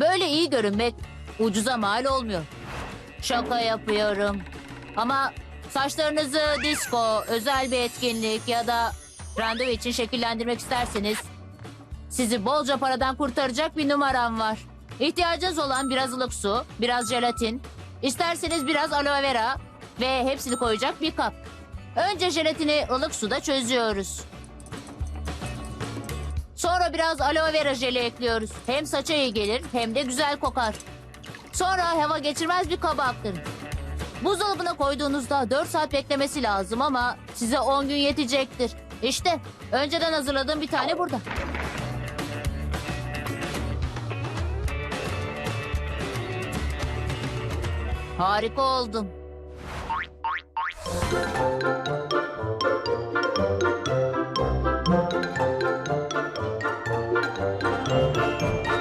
Böyle iyi görünmek ucuza mal olmuyor. Şaka yapıyorum. Ama saçlarınızı disco, özel bir etkinlik ya da randevu için şekillendirmek isterseniz sizi bolca paradan kurtaracak bir numaram var. İhtiyacınız olan biraz ılık su, biraz jelatin, isterseniz biraz aloe vera ve hepsini koyacak bir kap. Önce jelatini ılık suda çözüyoruz. Sonra biraz aloe vera jeli ekliyoruz. Hem saça iyi gelir hem de güzel kokar. Sonra hava geçirmez bir kaba aktarın. Buzdolabına koyduğunuzda 4 saat beklemesi lazım ama size 10 gün yetecektir. İşte önceden hazırladığım bir tane burada. Harika oldum. Música